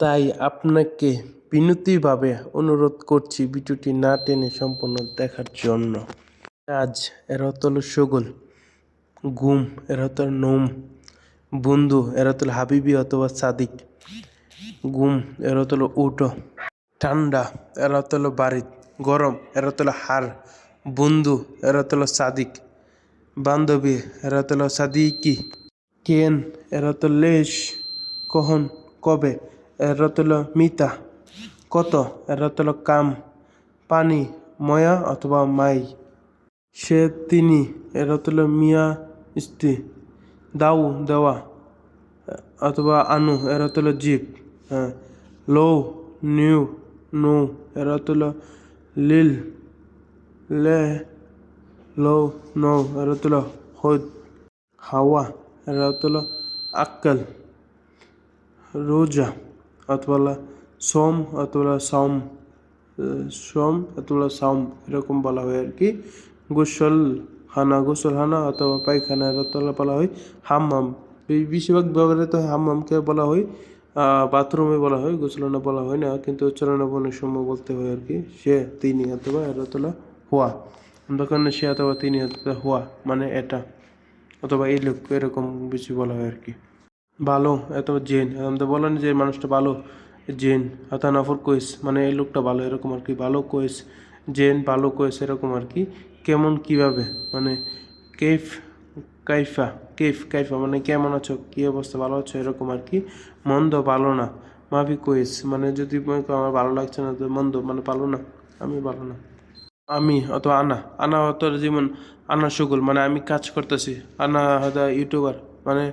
তাই আপনাকে বিনতিভাবে অনুরোধ করছি ভিডিওটি না টেনে সম্পূর্ণ দেখার জন্য। কাজ এর হলো শগুন ঘুম এর হলো নোম, বন্ধু, এর অর্থ হাবিবি অথবা সাদিক, গুম, এর হলো উটো, ঠান্ডা, এর হলো বাড়ি গরম, এর হলো হার, বন্ধু, এর হলো সাদিক, বান্ধবী, এর হলো সাদিকি, কেন, এর অর্থ লেশ, কখন, কবে এর অর্থ মিতা কত এর অর্থ কাম পানি ময়া অথবা মাই সে তিনি এর অর্থ মিয়া স্ত্রী দাউ দেওয়া অথবা আনু এর অর্থ হলো জীব হ্যাঁ লৌ নিউ নৌ এর অর্থ লিল লে লৌ নৌ এর অর্থ হলো হদ হাওয়া এর অর্থ হলো রোজা অথবা সোম অথবা সাম সোম অথবা সাম, এরকম বলা হয় আর কি। গোসল হানা গোসল হানা অথবা পায়খানা অর্থ বলা হয় হাম্মাম। বেশিরভাগ ব্যবহৃত হাম্মামকে বলা হয় বাথরুমে বলা হয়, গোসলানা বলা হয় না, কিন্তু উচ্চারণ সময় বলতে হয় আর কি। সে তিনি অথবা এর অর্থ হলো হুয়া। দোকানে সে অথবা তিনি অথবা হুয়া মানে এটা। অথবা এই লোক, এরকম বেশি বলা হয় আর কি। ভালো, এত জেন। আমাদের বলেন যে মানুষটা ভালো, জেন। অথবা নফর কোয়েস মানে এই লোকটা ভালো, এরকম আর কি। ভালো কোয়েস, জেন, ভালো কোয়েস, এরকম আর কি। কেমন, কীভাবে? মানে কেফ, কাইফা কেফ, কাইফা মানে কেমন আছো? কী অবস্থা? ভালো আছো? এরকম আর কি। মন্দ, ভালো না। মাফি কোয়েস মানে যদি আমার ভালো লাগছে না, তো মন্দ মানে ভালো না। আমি ভালো না। আমি, অথবা আনা। আনা অত যেমন আনা সুগুল মানে আমি কাজ করতেছি। আনা হয়তো ইউটিউবার মানে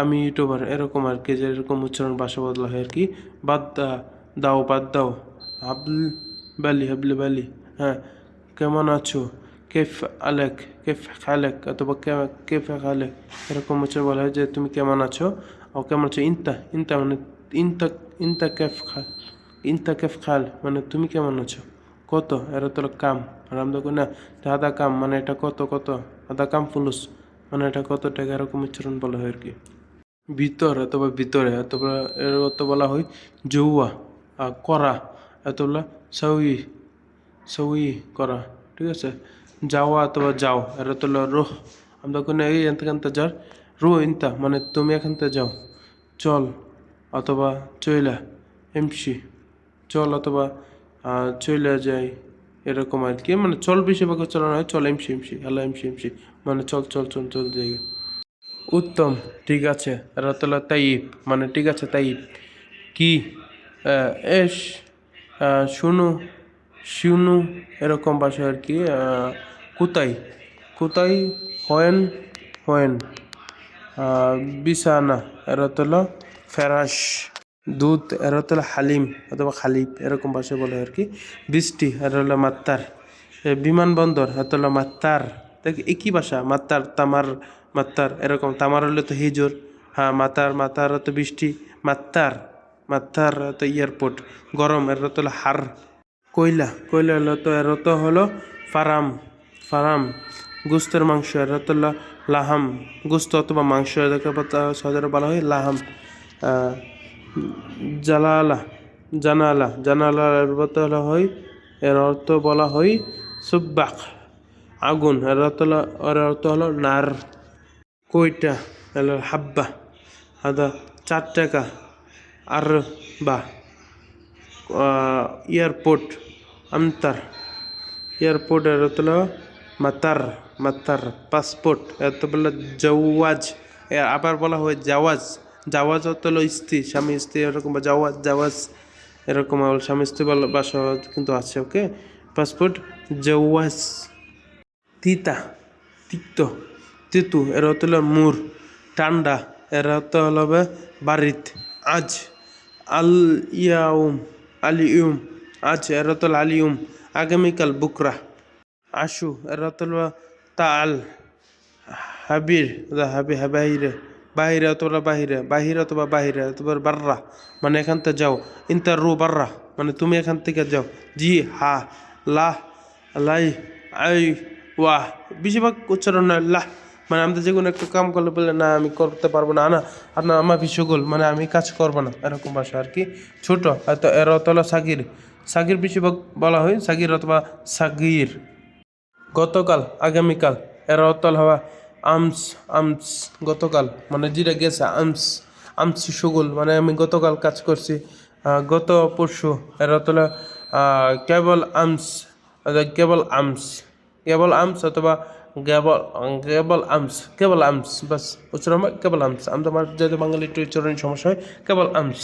আমি ইউটিউবার, এরকম আর কি যে এরকম উচ্চারণ ভাষা বদলা হয় আর কি বাদ দা, দাও, বাদ দাও। হাবল ব্যালি হাবল ব্যালি হ্যাঁ কেমন আছো? কেফ আলেক, কেফ খালেক অথবা কেফ খালেক। এরকম উচ্চারণ বলা হয় যে তুমি কেমন আছো? ও কেমন আছো? ইনতা ইনতা মানে ইনতা ইনতা কেফ খাল ইনতা কেফ খাল মানে তুমি কেমন আছো? কত? এরা তোর কাম। আর আমরা না আধা কাম মানে এটা কত কত? আধা কাম ফুলুস মানে এটা কত টাকা? এরকম উচ্চারণ বলা হয় আর কি ভিতর, অথবা ভিতরে, অথবা এর অর্থ বলা হয় জৌয়া করা অথবা সউই সউই করা, ঠিক আছে? যাওয়া অথবা যাও, এর হলো রোহ। আমরা কোনো এই এখানতে যার রো ইনতা মানে তুমি এখান থেকে যাও, চল অথবা চইলা, এমসি, চল অথবা চইলা যাই, এরকম আর কি। মানে চল বেশিরভাগ চালানো হয় চল MC MC, Allah MC MC মানে চল চল চল চল জায়গা উত্তম, ঠিক আছে। রতলা তাইব মানে ঠিক আছে তাইব কি? এস শুনু শুনু এরকম ভাষা আর কি কোথায় কোথায় হয়েন হয়েন। বিছানা এরা হলো ফেরাস দুধ এরা হলো হালিম, অথবা খালিব এরকম ভাষায় বলে আর কি। বৃষ্টি এরা হলো মাত্তার বিমানবন্দর হলো মাত্তার। দেখ একই ভাষা? মাত্তার, তামার মাত্তার, এরকম তামার হলে তো হিজোর হ্যাঁ মাতার মাতার তো বৃষ্টি, মাত্তার মাত্তার তো এয়ারপোর্ট, গরম, এর তো হলো হার। কয়লা কয়লা হলো তো, এর তো হলো ফারাম ফারাম, গোস্তের মাংস, এর তো লাহাম, গোস্ত অথবা মাংস, এদেরকে বলা- হয় লাহাম। জালালা, জানালা জানালা এর হলো হয়, এর অর্থ বলা হয় সুব্বাক, আগুন, এর অর্থ এর অর্থ হলো নার। কয়টা হলো হাব্বা আদা চার টাকা আর বা এয়ারপোর্ট আমতার এয়ারপোর্ট আর হলো মাতার মাতার, পাসপোর্ট, এত বলে জাওয়াজ আবার বলা হয় জাওয়াজ জাওয়াজ হলো স্ত্রী, স্বামী স্ত্রী এরকম বা জাওয়াজ জাওয়াজ, এরকম স্বামী স্ত্রী বলা, বাসা কিন্তু আছে, ওকে? পাসপোর্ট, জাওয়াজ, তিতা, তিক্ত। তিতু, এর অর্থ হলো মুর, ঠান্ডা, এর অর্থ হলো বাড়িত আজ, আল ইয়াউম আলিউম আজ, এর অর্থ হলো আলিউম আগামীকাল বুকরা, আশু, এর অর্থ হলো তাল হাবির হাবি বাহিরে বাহিরে অথবা বাহিরে বাহিরে অথবা বাহিরে, অথবা বাররা মানে এখান থেকে যাও ইন্টার রু বাররা মানে তুমি এখান থেকে যাও, জি, হা, লা, লাই, আই ওয়াহ বেশিরভাগ উচ্চারণ লাহ মানে আমাদের যে কোনো একটা কাম করলে বললে, না, আমি করতে পারব না। না আপনার আমার বিশ্বগুল মানে আমি কাজ করব না। এরকম ভাষা আর কি। ছোট এর অর্থ হলো সাগির সাগির বেশিরভাগ বলা হয় সাগির অথবা সাগির। গতকাল, আগামীকাল, এর অতল হওয়া আমস আমস, গতকাল মানে যেটা গেছে, আমস আমস সুগুল মানে আমি গতকাল কাজ করছি গত পরশু, এর হলো কেবল আমস কেবল আমস কেবল আমস অথবা কেবল কেবল আমস কেবল আমস বাস উচ্চারণ হয় কেবল আমস আমরা যদি বাঙালি একটু উচ্চারণ সমস্যা হয় কেবল আমস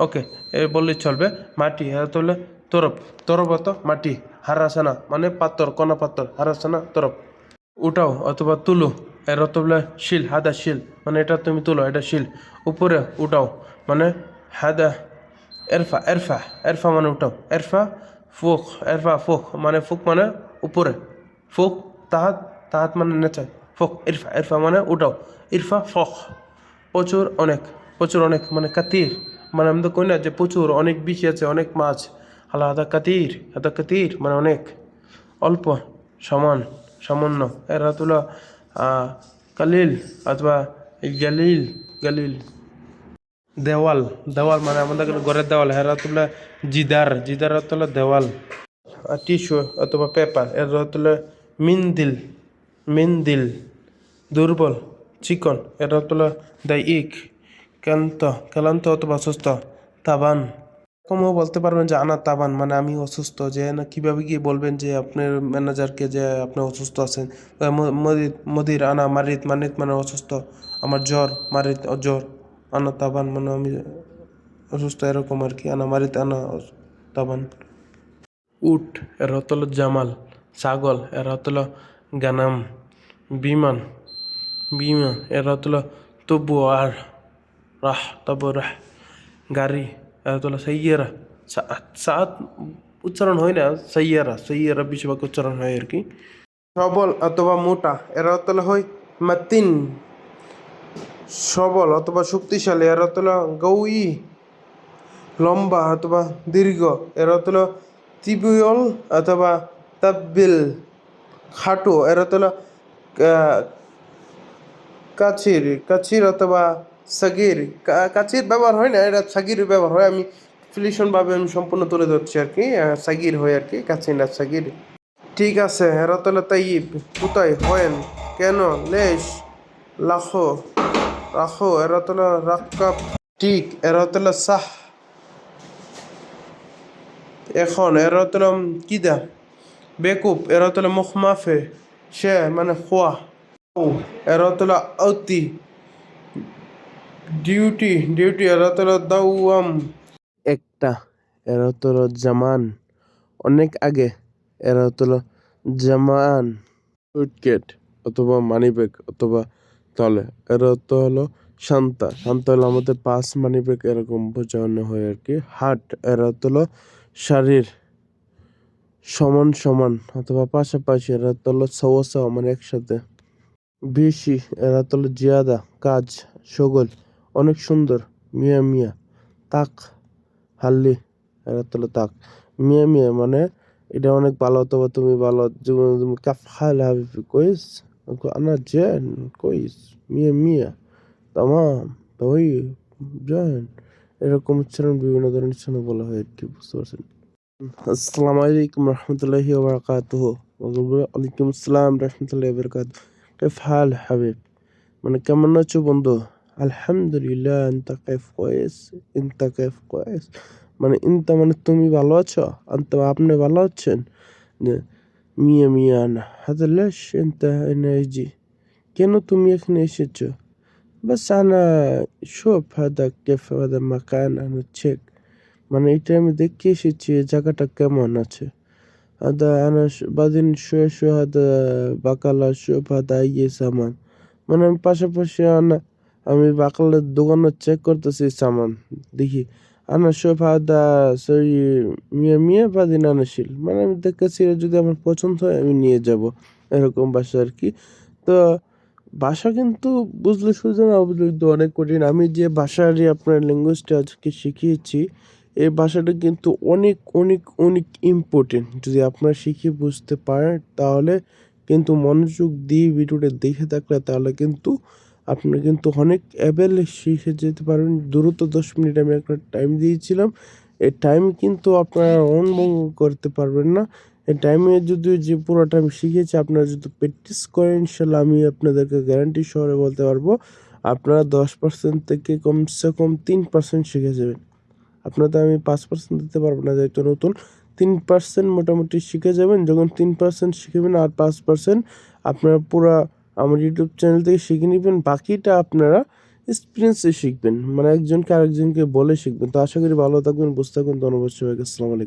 ওকে এ বললেই চলবে মাটি এর তো হলে তরফ তরফ অত মাটি হারাসানা মানে পাত্তর কণা পাত্তর হারাসানা তরফ উঠাও অথবা তুলো এর বলে শিল হাদা শিল মানে এটা তুমি তুলো এটা শিল উপরে উঠাও মানে হাদা এরফা এরফা এরফা মানে উঠাও এরফা ফুক এরফা ফুক মানে ফুক মানে উপরে ফুক তাহাত তাহাত মানে নেচায় ফুক, ইরফা ইরফা মানে উঠাও। ইরফা, ফক। প্রচুর অনেক প্রচুর অনেক মানে কাতির। মানে আমি তো কই না যে প্রচুর, অনেক বেশি আছে, অনেক মাছ। আলা হাদা কাতির হাদা কাতির মানে অনেক। অল্প, সমান, সামান্য। এরা তুলো কালিল অথবা গালিল গালিল। দেওয়াল দেওয়াল মানে আমাদের ঘরের দেওয়াল। এরা তুলে জিদার জিদার তুলে দেওয়াল। টিস্যু অথবা পেপার। এর তুলে মিনদিল। মিনদিল, দুর্বল, চিকন এরা তুলে দায়িক ক্লান্ত ক্লান্ত অথবা অসুস্থ, তাবান। এরকমও বলতে পারবেন যে আনা তাবান মানে আমি অসুস্থ, যে না কীভাবে গিয়ে বলবেন যে আপনার ম্যানেজারকে যে আপনি অসুস্থ আছেন? মদির মদির, আনা মারিত, মানিত মানে অসুস্থ, আমার জ্বর, মারিত, জ্বর, আনা তাবান মানে আমি অসুস্থ, এরকম আর কি, আনা মারিত, আনা তাবান। উট, এর হতল জামাল, ছাগল, এর হতল গানাম, বিমান বিমান এর হতল তবু আর রাহ তবু রাহ গাড়ি এর তোলা সাইয়েরা সাত উচ্চারণ হয় না, সাইয়ারা সাইয়ারা বেশিরভাগ উচ্চারণ হয় আর কি। সবল অথবা মোটা এর তোলা হয় মাতিন, সবল অথবা শক্তিশালী এর হতল গৌই লম্বা অথবা দীর্ঘ এর হলো তিবিয়ল অথবা তাব্বিল। খাটো, এর অর্থ হলো, কা- কাচির কাচির অথবা সাগির, কা- কাচির ব্যবহার হয় না এটা সাগির ব্যবহার হয়, আমি ফিলিশনভাবে আমি সম্পূর্ণ তুলে ধরছি আর কি সাগির হয় আর কি, কাচির না সাগির। ঠিক আছে হলো তাইব কোথায়, হয়েন, কেন, লেশ, লাখো, রাখো, এর অর্থ হলো রাক্কাব, ঠিক, এর অর্থ সাহ, এখন, এর হতলাম কিদা বেকুব, এর হতলা মুখ মাফে সে মানে খোয়া। এর হতলা অতি ডিউটি ডিউটি, এর হতলা দাওয়াম। একটা, এর হতলা জামান। অনেক আগে, এর হতলা জামান। সুটকেট অথবা মানিব্যাগ, অথবা তলে। এর অর্থ হলো শান্তা। শান্তা হলো আমাদের পাস মানিব্যাগ এরকম বোঝানো হয় আর কি। হাট এর অর্থ হলো শারীর। সমান সমান অথবা পাশাপাশি এরা তো হলো সওয়া মানে একসাথে। বেশি, এরা হলো জিয়াদা, কাজ, সগল, অনেক সুন্দর, মিয়া মিয়া, তাক, হাল্লি, এরা হলো তাক। মিয়া মিয়া মানে এটা অনেক ভালো, অথবা তুমি ভালো, তুমি কাফহাল হাবিবি, কইস? আনা জেন, কইস? মিয়া মিয়া, তামাম তাই জেন, এরকম উচ্চারণ বিভিন্ন ধরনের বলা হয় আর কি, বুঝতে পারছেন? আসসালামু আলাইকুম রহমতুল্লাহি ওবরাকাতুহ ওয়ালাইকুম আসসালাম রহমতুল্লাহি ওবরাকাতুহ كيف حال حبيب মানে কেমন আছো বন্ধু আলহামদুলিল্লাহ انت كيف كويس انت كيف كويس মানে ইনতা মানে তুমি ভালো আছো আন্ত আপনি ভালো আছেন যে মিয়া মিয়া না هذا ليش انت هنا يجي কেন তুমি এখানে এসেছো بس انا شوف هذا كيف هذا مكان انا تشيك মানে এটা আমি দেখে এসেছি এই জায়গাটা কেমন আছে। আদা আনাস বাদিন শুয়ে শুয়ে আদা বাকালা শুয়ে আদা ইয়ে সামান। মানে আমি পাশাপাশি আনা, আমি বাকালের দোকানে চেক করতেছি সামান। দেখি আনা সোফা আদা সরি, মিয়া মিয়া বাদিন আনাশীল মানে আমি দেখেছি যদি আমার পছন্দ হয়, আমি নিয়ে যাব। এরকম বাসা আর কি। তো বাসা কিন্তু বুঝলে শুধু না বুঝলে অনেক কঠিন। আমি যে ভাষারই আপনার ল্যাঙ্গুয়েজটা আজকে শিখিয়েছি এই ভাষাটা কিন্তু অনেক অনেক অনেক ইম্পর্টেন্ট যদি আপনারা শিখে বুঝতে পারেন, তাহলে কিন্তু মনোযোগ দিয়ে ভিডিওটা দেখে থাকলে তাহলে কিন্তু আপনি কিন্তু অনেক অ্যাবেল শিখে যেতে পারবেন। দ্রুত দশ মিনিট আমি একটা টাইম দিয়েছিলাম। এই টাইম কিন্তু আপনারা অনভঙ্গ করতে পারবেন না। এই টাইমে যদি যে পুরোটা আমি শিখেছি, আপনারা যদি প্র্যাকটিস করেন ইনশাল্লাহ আমি আপনাদেরকে গ্যারান্টি শহরে বলতে পারব, আপনারা দশ পার্সেন্ট থেকে কমসে কম তিন পার্সেন্ট শিখে যাবেন। আপনাদের আমি পাঁচ পার্সেন্ট দিতে পারব না, যেহেতু নতুন। তিন পার্সেন্ট মোটামুটি শিখে যাবেন। যখন তিন পার্সেন্ট শিখবেন আর পাঁচ পার্সেন্ট আপনারা পুরো আমার ইউটিউব চ্যানেল থেকে শিখে নেবেন। বাকিটা আপনারা এক্সপিরিয়েন্সে শিখবেন। মানে একজনকে আরেকজনকে বলে শিখবেন। তো আশা করি ভালো থাকবেন বুঝতে থাকবেন। ধন্যবাদ সবাইকে। আসসালামু আলাইকুম।